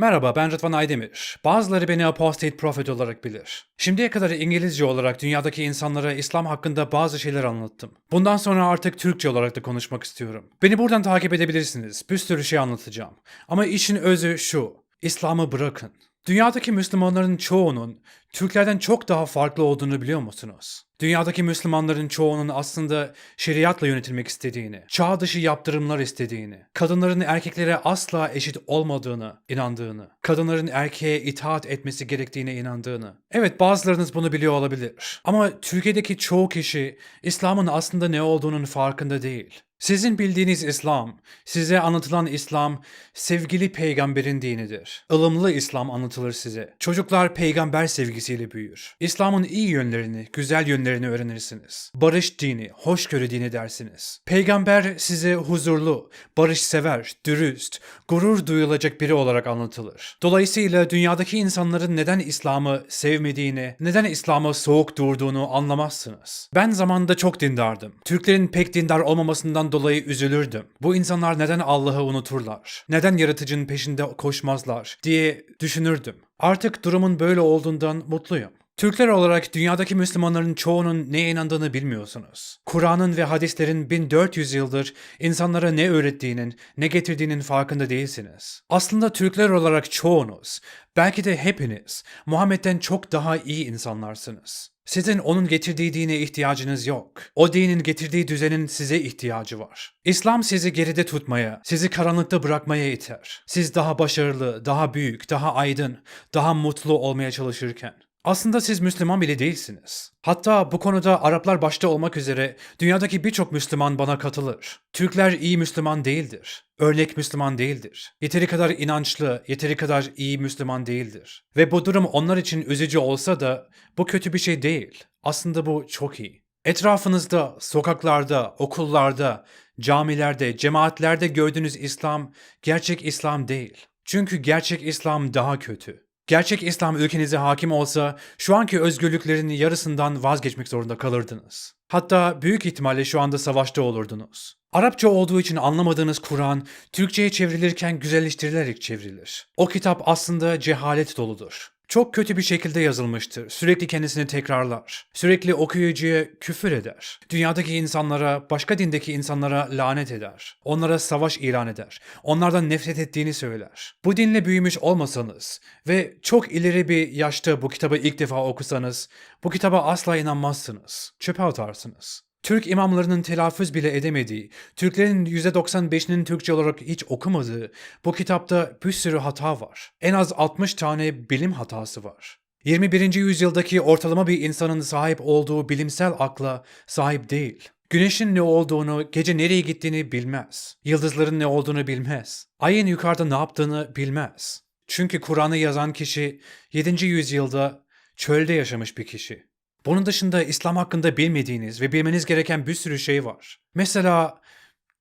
Merhaba ben Rıdvan Aydemir. Bazıları beni apostate prophet olarak bilir. Şimdiye kadar İngilizce olarak dünyadaki insanlara İslam hakkında bazı şeyler anlattım. Bundan sonra artık Türkçe olarak da konuşmak istiyorum. Beni buradan takip edebilirsiniz. Bir sürü şey anlatacağım. Ama işin özü şu. İslam'ı bırakın. Dünyadaki Müslümanların çoğunun Türklerden çok daha farklı olduğunu biliyor musunuz? Dünyadaki Müslümanların çoğunun aslında şeriatla yönetilmek istediğini, çağ dışı yaptırımlar istediğini, kadınların erkeklere asla eşit olmadığını inandığını, kadınların erkeğe itaat etmesi gerektiğine inandığını. Evet bazılarınız bunu biliyor olabilir. Ama Türkiye'deki çoğu kişi İslam'ın aslında ne olduğunun farkında değil. Sizin bildiğiniz İslam, size anlatılan İslam, sevgili peygamberin dinidir. Ilımlı İslam anlatılır size. Çocuklar peygamber sevgisiyle büyür. İslam'ın iyi yönlerini, güzel yönlerini öğrenirsiniz. Barış dini, hoşgörü dini dersiniz. Peygamber size huzurlu, barışsever, dürüst, gurur duyulacak biri olarak anlatılır. Dolayısıyla dünyadaki insanların neden İslam'ı sevmediğini, neden İslam'a soğuk durduğunu anlamazsınız. Ben zamanında çok dindardım. Türklerin pek dindar olmamasından dolayı üzülürdüm. Bu insanlar neden Allah'ı unuturlar? Neden yaratıcının peşinde koşmazlar diye düşünürdüm. Artık durumun böyle olduğundan mutluyum. Türkler olarak dünyadaki Müslümanların çoğunun neye inandığını bilmiyorsunuz. Kur'an'ın ve hadislerin 1400 yıldır insanlara ne öğrettiğinin, ne getirdiğinin farkında değilsiniz. Aslında Türkler olarak çoğunuz, belki de hepiniz, Muhammed'den çok daha iyi insanlarsınız. Sizin onun getirdiği dine ihtiyacınız yok. O dinin getirdiği düzenin size ihtiyacı var. İslam sizi geride tutmaya, sizi karanlıkta bırakmaya iter. Siz daha başarılı, daha büyük, daha aydın, daha mutlu olmaya çalışırken. Aslında siz Müslüman bile değilsiniz. Hatta bu konuda Araplar başta olmak üzere dünyadaki birçok Müslüman bana katılır. Türkler iyi Müslüman değildir. Örnek Müslüman değildir. Yeteri kadar inançlı, yeteri kadar iyi Müslüman değildir. Ve bu durum onlar için üzücü olsa da bu kötü bir şey değil. Aslında bu çok iyi. Etrafınızda, sokaklarda, okullarda, camilerde, cemaatlerde gördüğünüz İslam gerçek İslam değil. Çünkü gerçek İslam daha kötü. Gerçek İslam ülkenize hakim olsa şu anki özgürlüklerin yarısından vazgeçmek zorunda kalırdınız. Hatta büyük ihtimalle şu anda savaşta olurdunuz. Arapça olduğu için anlamadığınız Kur'an, Türkçe'ye çevrilirken güzelleştirilerek çevrilir. O kitap aslında cehalet doludur. Çok kötü bir şekilde yazılmıştır. Sürekli kendisini tekrarlar. Sürekli okuyucuya küfür eder. Dünyadaki insanlara, başka dindeki insanlara lanet eder. Onlara savaş ilan eder. Onlardan nefret ettiğini söyler. Bu dinle büyümüş olmasanız ve çok ileri bir yaşta bu kitabı ilk defa okusanız, bu kitaba asla inanmazsınız. Çöpe atarsınız. Türk imamlarının telaffuz bile edemediği, Türklerin %95'inin Türkçe olarak hiç okumadığı bu kitapta bir sürü hata var. En az 60 tane bilim hatası var. 21. yüzyıldaki ortalama bir insanın sahip olduğu bilimsel akla sahip değil. Güneşin ne olduğunu, gece nereye gittiğini bilmez. Yıldızların ne olduğunu bilmez. Ayın yukarıda ne yaptığını bilmez. Çünkü Kur'an'ı yazan kişi 7. yüzyılda çölde yaşamış bir kişi. Bunun dışında İslam hakkında bilmediğiniz ve bilmeniz gereken bir sürü şey var. Mesela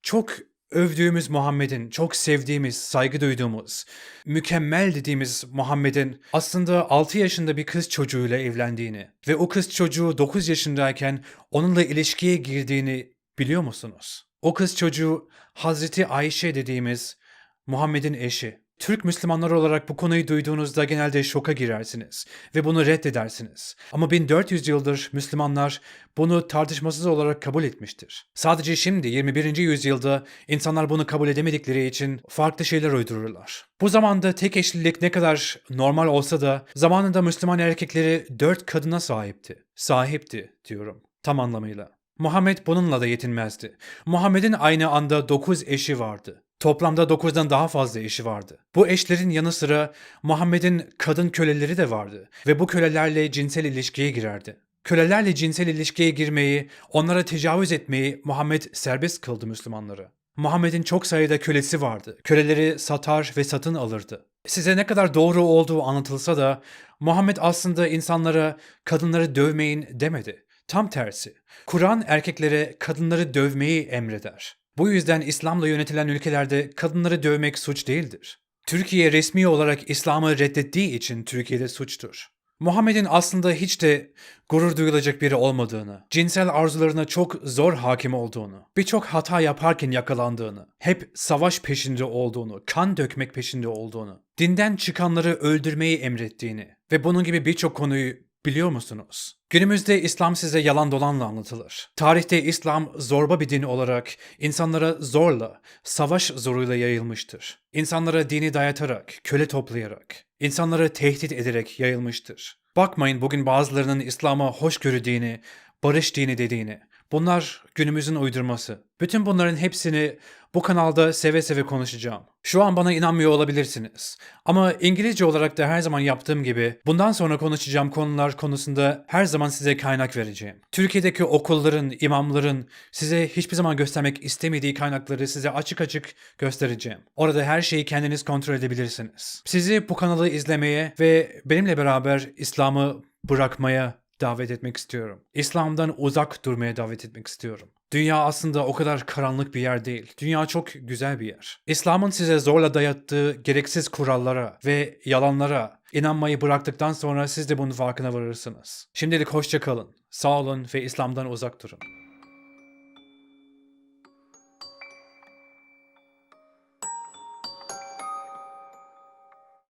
çok övdüğümüz Muhammed'in, çok sevdiğimiz, saygı duyduğumuz, mükemmel dediğimiz Muhammed'in aslında 6 yaşında bir kız çocuğuyla evlendiğini ve o kız çocuğu 9 yaşındayken onunla ilişkiye girdiğini biliyor musunuz? O kız çocuğu Hazreti Ayşe dediğimiz Muhammed'in eşi. Türk Müslümanlar olarak bu konuyu duyduğunuzda genelde şoka girersiniz ve bunu reddedersiniz. Ama 1400 yıldır Müslümanlar bunu tartışmasız olarak kabul etmiştir. Sadece şimdi 21. yüzyılda insanlar bunu kabul edemedikleri için farklı şeyler uydururlar. Bu zamanda tek eşlilik ne kadar normal olsa da zamanında Müslüman erkekleri dört kadına sahipti. Sahipti diyorum tam anlamıyla. Muhammed bununla da yetinmezdi. Muhammed'in aynı anda 9 eşi vardı. Toplamda 9'dan daha fazla eşi vardı. Bu eşlerin yanı sıra Muhammed'in kadın köleleri de vardı ve bu kölelerle cinsel ilişkiye girerdi. Kölelerle cinsel ilişkiye girmeyi, onlara tecavüz etmeyi Muhammed serbest kıldı Müslümanlara. Muhammed'in çok sayıda kölesi vardı. Köleleri satar ve satın alırdı. Size ne kadar doğru olduğu anlatılsa da Muhammed aslında insanlara kadınları dövmeyin demedi. Tam tersi. Kur'an erkeklere kadınları dövmeyi emreder. Bu yüzden İslam'la yönetilen ülkelerde kadınları dövmek suç değildir. Türkiye resmi olarak İslam'ı reddettiği için Türkiye'de suçtur. Muhammed'in aslında hiç de gurur duyulacak biri olmadığını, cinsel arzularına çok zor hakim olduğunu, birçok hata yaparken yakalandığını, hep savaş peşinde olduğunu, kan dökmek peşinde olduğunu, dinden çıkanları öldürmeyi emrettiğini ve bunun gibi birçok konuyu biliyor musunuz? Günümüzde İslam size yalan dolanla anlatılır. Tarihte İslam zorba bir din olarak insanlara zorla, savaş zoruyla yayılmıştır. İnsanlara dini dayatarak, köle toplayarak, insanları tehdit ederek yayılmıştır. Bakmayın bugün bazılarının İslam'a hoşgörü dini, barış dini dediğini. Bunlar günümüzün uydurması. Bütün bunların hepsini bu kanalda seve seve konuşacağım. Şu an bana inanmıyor olabilirsiniz. Ama İngilizce olarak da her zaman yaptığım gibi bundan sonra konuşacağım konular konusunda her zaman size kaynak vereceğim. Türkiye'deki okulların, imamların size hiçbir zaman göstermek istemediği kaynakları size açık açık göstereceğim. Orada her şeyi kendiniz kontrol edebilirsiniz. Sizi bu kanalı izlemeye ve benimle beraber İslam'ı bırakmaya davet etmek istiyorum. İslam'dan uzak durmaya davet etmek istiyorum. Dünya aslında o kadar karanlık bir yer değil. Dünya çok güzel bir yer. İslam'ın size zorla dayattığı gereksiz kurallara ve yalanlara inanmayı bıraktıktan sonra siz de bunun farkına varırsınız. Şimdilik hoşça kalın. Sağ olun ve İslam'dan uzak durun.